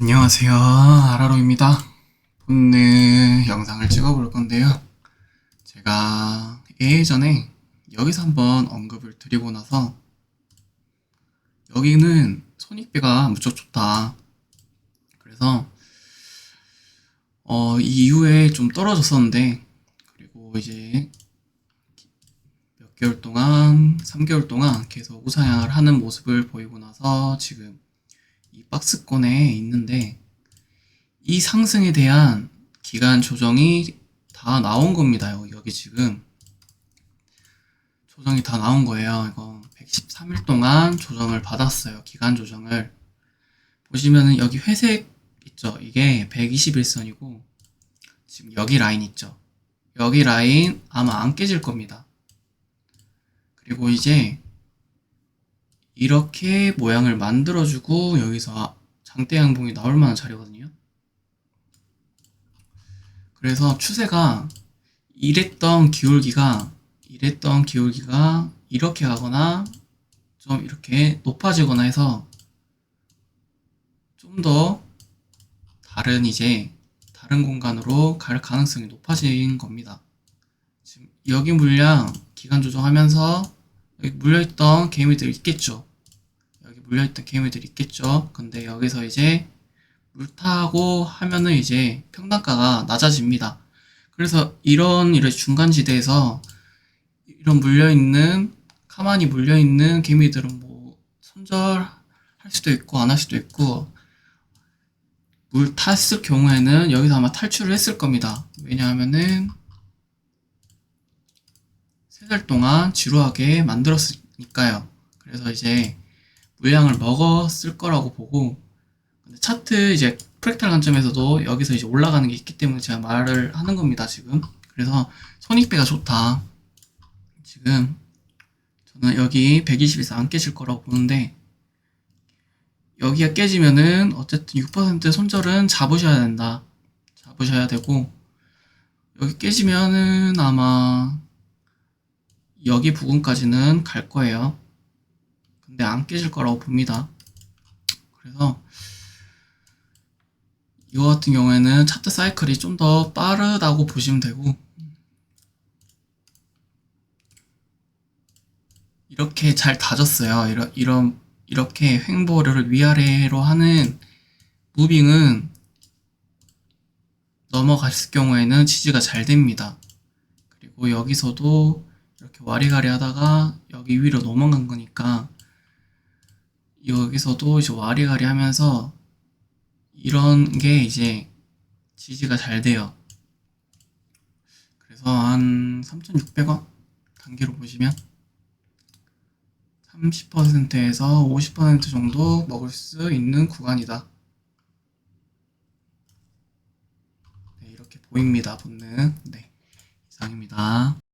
안녕하세요. 아라로입니다. 오늘 영상을 찍어볼 건데요. 제가 예전에 여기서 한번 언급을 드리고 나서 여기는 손익비가 무척 좋다. 그래서 어, 이 이후에 좀 떨어졌었는데 그리고 이제 몇 개월 동안, 3개월 동안 계속 우상향을 하는 모습을 보이고 나서 지금 이 박스권에 있는데 이 상승에 대한 기간 조정이 다 나온 겁니다. 여기, 지금 조정이 다 나온 거예요. 이거 113일 동안 조정을 받았어요. 기간 조정을 보시면은 여기 회색 있죠. 이게 121선이고 지금 여기 라인 있죠. 여기 라인 아마 안 깨질 겁니다. 그리고 이제 이렇게 모양을 만들어주고 여기서 장대 양봉이 나올 만한 자리거든요. 그래서 추세가 이랬던 기울기가 이랬던 기울기가 이렇게 가거나 좀 이렇게 높아지거나 해서 좀 더 다른 이제 다른 공간으로 갈 가능성이 높아진 겁니다. 지금 여기 물량 기간 조정하면서 여기 물려있던 개미들 있겠죠. 여기 물려있던 개미들 있겠죠. 근데 여기서 이제 물 타고 하면은 이제 평단가가 낮아집니다. 그래서 이런 이런 중간지대에서 이런 물려있는 가만히 물려있는 개미들은 뭐 손절할 수도 있고 안 할 수도 있고 물 탔을 경우에는 여기서 아마 탈출을 했을 겁니다. 왜냐하면은 세 달 동안 지루하게 만들었으니까요. 그래서 이제 물량을 먹었을 거라고 보고 차트 이제 프랙탈 관점에서도 여기서 이제 올라가는 게 있기 때문에 제가 말을 하는 겁니다. 지금 그래서 손익배가 좋다. 지금 저는 여기 120에서 안 깨질 거라고 보는데 여기가 깨지면은 어쨌든 6% 손절은 잡으셔야 된다. 잡으셔야 되고 여기 깨지면은 아마 여기 부분까지는 갈 거예요. 근데 안 깨질 거라고 봅니다. 그래서 이거 같은 경우에는 차트 사이클이 좀 더 빠르다고 보시면 되고 이렇게 잘 다졌어요. 이런 이런 이렇게 횡보를 위아래로 하는 무빙은 넘어갔을 경우에는 지지가 잘 됩니다. 그리고 여기서도 이렇게 와리가리 하다가 여기 위로 넘어간 거니까 여기서도 이제 와리가리 하면서 이런 게 이제 지지가 잘 돼요. 그래서 한 3,600원 단계로 보시면 30%에서 50% 정도 먹을 수 있는 구간이다. 네, 이렇게 보입니다. 본능. 네, 이상입니다.